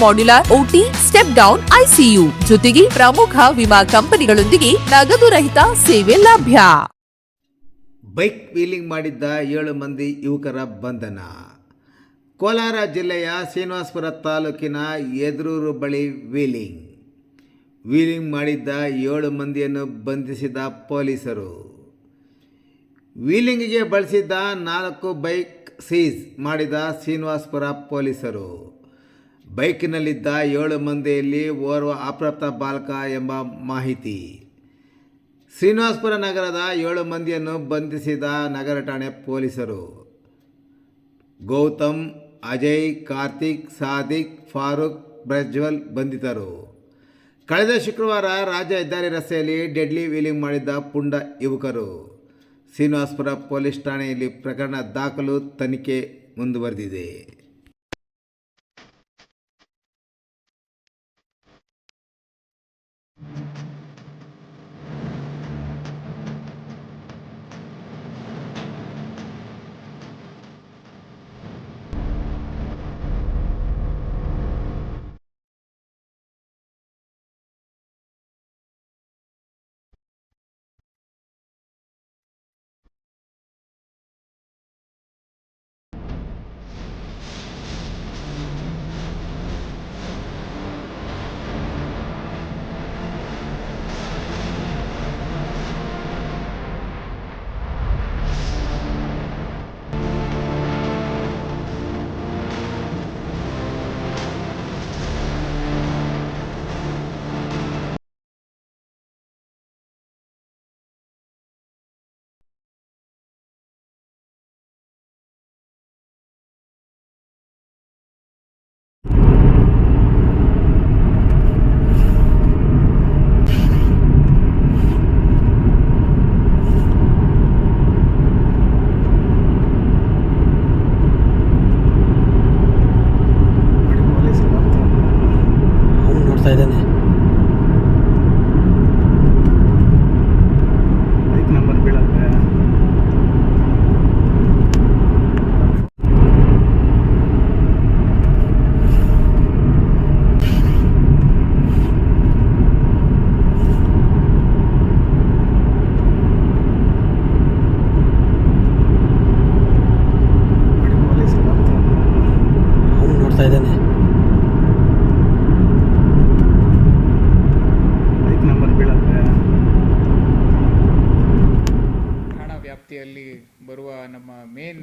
modular OT step down ICU ಜೊತೆಗೆ ಪ್ರಮುಖ ವಿಮಾ ಕಂಪನಿಗಳೊಂದಿಗೆ ನಗದು ರಹಿತ ಸೇವೆ ಲಭ್ಯ. ಬೈಕ್ ವೀಲಿಂಗ್ ಮಾಡಿದ್ದ ಏಳು ಮಂದಿ ಯುವಕರ ಬಂಧನ. ಕೋಲಾರ ಜಿಲ್ಲೆಯ ಶ್ರೀನಿವಾಸಪುರ ತಾಲೂಕಿನ ಎದುರೂರು ಬಳಿ ವೀಲಿಂಗ್. ವೀಲಿಂಗ್ ಮಾಡಿದ್ದ ಏಳು ಮಂದಿಯನ್ನು ಬಂಧಿಸಿದ ಪೊಲೀಸರು. ವೀಲಿಂಗಿಗೆ ಬಳಸಿದ್ದ ನಾಲ್ಕು ಬೈಕ್ ಸೀಸ್ ಮಾಡಿದ ಶ್ರೀನಿವಾಸಪುರ ಪೊಲೀಸರು. ಬೈಕಿನಲ್ಲಿದ್ದ ಏಳು ಮಂದಿಯಲ್ಲಿ ಓರ್ವ ಅಪ್ರಾಪ್ತ ಬಾಲಕ ಎಂಬ ಮಾಹಿತಿ. ಶ್ರೀನಿವಾಸಪುರ ನಗರದ ಏಳು ಮಂದಿಯನ್ನು ಬಂಧಿಸಿದ ನಗರ ಠಾಣೆ ಪೊಲೀಸರು. ಗೌತಮ್, ಅಜಯ್, ಕಾರ್ತಿಕ್, ಸಾದಿಕ್, ಫಾರೂಕ್ ಪ್ರಜ್ವಲ್ ಬಂಧಿತರು. ಕಳೆದ ಶುಕ್ರವಾರ ರಾಜ್ಯ ಹೆದ್ದಾರಿ ರಸ್ತೆಯಲ್ಲಿ ಡೆಡ್ಲಿ ವೀಲಿಂಗ್ ಮಾಡಿದ್ದ ಪುಂಡ ಯುವಕರು. ಶ್ರೀನಿವಾಸಪುರ ಪೊಲೀಸ್ ಠಾಣೆಯಲ್ಲಿ ಪ್ರಕರಣ ದಾಖಲು ತನಿಖೆ ಮುಂದುವರೆದಿದೆ. ನೋಡ್ತಾ ಇದ್ದಾನೆ. ನೋಡ್ತಾ ಇದ್ದಾನೆ ಬೈಕ್ ನಂಬರ್ ಬೀಳಲ್ವೇ ಠಾಣಾ ವ್ಯಾಪ್ತಿಯಲ್ಲಿ ಬರುವ ನಮ್ಮ ಮೇನ್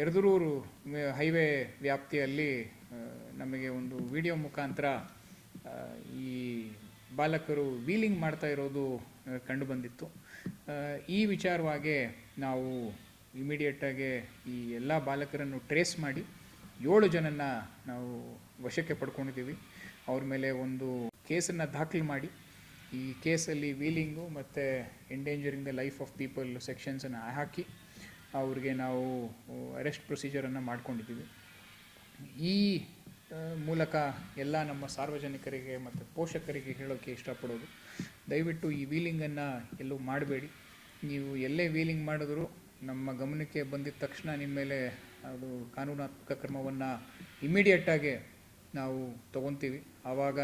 ಎರ್ದರೂರು ಹೈವೇ ವ್ಯಾಪ್ತಿಯಲ್ಲಿ ನಮಗೆ ಒಂದು ವಿಡಿಯೋ ಮುಖಾಂತರ ಈ ಬಾಲಕರು ವೀಲಿಂಗ್ ಮಾಡ್ತಾ ಇರೋದು ಕಂಡುಬಂದಿತ್ತು ಈ ವಿಚಾರವಾಗಿ ನಾವು ಇಮಿಡಿಯೇಟಾಗಿ ಈ ಎಲ್ಲ ಬಾಲಕರನ್ನು ಟ್ರೇಸ್ ಮಾಡಿ ಏಳು ಜನನ್ನ ನಾವು ವಶಕ್ಕೆ ಪಡ್ಕೊಂಡಿದ್ದೀವಿ. ಅವ್ರ ಮೇಲೆ ಒಂದು ಕೇಸನ್ನು ದಾಖಲು ಮಾಡಿ ಈ ಕೇಸಲ್ಲಿ ವೀಲಿಂಗು ಮತ್ತು endangering the life of people ಸೆಕ್ಷನ್ಸನ್ನು ಹಾಕಿ ಅವ್ರಿಗೆ ನಾವು ಅರೆಸ್ಟ್ ಪ್ರೊಸೀಜರನ್ನು ಮಾಡ್ಕೊಂಡಿದ್ದೀವಿ. ಈ ಮೂಲಕ ಎಲ್ಲ ನಮ್ಮ ಸಾರ್ವಜನಿಕರಿಗೆ ಮತ್ತು ಪೋಷಕರಿಗೆ ಹೇಳೋಕ್ಕೆ ಇಷ್ಟಪಡೋದು. ದಯವಿಟ್ಟು ಈ ವೀಲಿಂಗನ್ನು ಎಲ್ಲೂ ಮಾಡಬೇಡಿ. ನೀವು ಎಲ್ಲೇ ವೀಲಿಂಗ್ ಮಾಡಿದ್ರು ನಮ್ಮ ಗಮನಕ್ಕೆ ಬಂದಿದ್ದ ತಕ್ಷಣ ನಿಮ್ಮ ಮೇಲೆ ಅದು ಕಾನೂನಾತ್ಮಕ ಕ್ರಮವನ್ನು ಇಮಿಡಿಯೇಟಾಗಿ ನಾವು ತಗೊತೀವಿ. ಆವಾಗ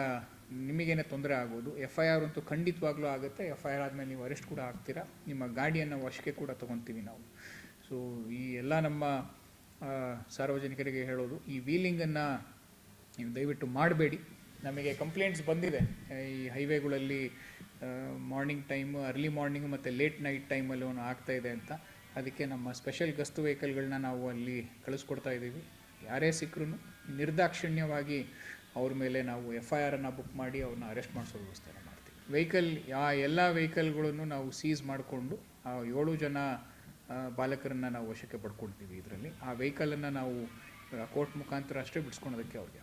ನಿಮಗೇನೆ ತೊಂದರೆ ಆಗೋದು ಎಫ್ ಐ ಆರ್ ಅಂತೂ ಖಂಡಿತವಾಗ್ಲೂ ಆಗುತ್ತೆ. ಎಫ್ ಐ ಆರ್ ಆದಮೇಲೆ ನೀವು ಅರೆಸ್ಟ್ ಕೂಡ ಆಗ್ತೀರಾ ನಿಮ್ಮ ಗಾಡಿಯನ್ನು ವಶಕ್ಕೆ ಕೂಡ ತಗೊತೀವಿ ನಾವು. ಸೊ ಈ ಎಲ್ಲ ನಮ್ಮ ಸಾರ್ವಜನಿಕರಿಗೆ ಹೇಳೋದು, ಈ ವೀಲಿಂಗನ್ನು ನೀವು ದಯವಿಟ್ಟು ಮಾಡಬೇಡಿ. ನಮಗೆ ಕಂಪ್ಲೇಂಟ್ಸ್ ಬಂದಿದೆ. ಈ ಹೈವೇಗಳಲ್ಲಿ ಮಾರ್ನಿಂಗ್ ಟೈಮು ಅರ್ಲಿ ಮಾರ್ನಿಂಗ್ ಮತ್ತು ಲೇಟ್ ನೈಟ್ ಟೈಮಲ್ಲಿ ಆಗ್ತಾ ಇದೆ ಅಂತ. ಅದಕ್ಕೆ ನಮ್ಮ ಸ್ಪೆಷಲ್ ಗಸ್ತು ವೆಹಿಕಲ್ಗಳನ್ನ ನಾವು ಅಲ್ಲಿ ಕಳಿಸ್ಕೊಡ್ತಾ ಇದ್ದೀವಿ. ಯಾರೇ ಸಿಕ್ಕರೂ ನಿರ್ದಾಕ್ಷಿಣ್ಯವಾಗಿ ಅವ್ರ ಮೇಲೆ ನಾವು ಎಫ್ ಐ ಆರನ್ನು ಬುಕ್ ಮಾಡಿ ಅವ್ರನ್ನ ಅರೆಸ್ಟ್ ಮಾಡಿಸೋ ವ್ಯವಸ್ಥೆನ ಮಾಡ್ತೀವಿ. ವೆಹಿಕಲ್ ಆ ಎಲ್ಲ ವೆಹಿಕಲ್ಗಳನ್ನು ನಾವು ಸೀಸ್ ಮಾಡಿಕೊಂಡು, ಆ ಏಳು ಜನ ಬಾಲಕರನ್ನು ನಾವು ವಶಕ್ಕೆ ಪಡ್ಕೊಳ್ತೀವಿ ಇದರಲ್ಲಿ. ಆ ವೆಹಿಕಲನ್ನು ನಾವು ಕೋರ್ಟ್ ಮುಖಾಂತರ ಅಷ್ಟೇ ಬಿಡಿಸ್ಕೊಳೋದಕ್ಕೆ ಅವ್ರಿಗೆ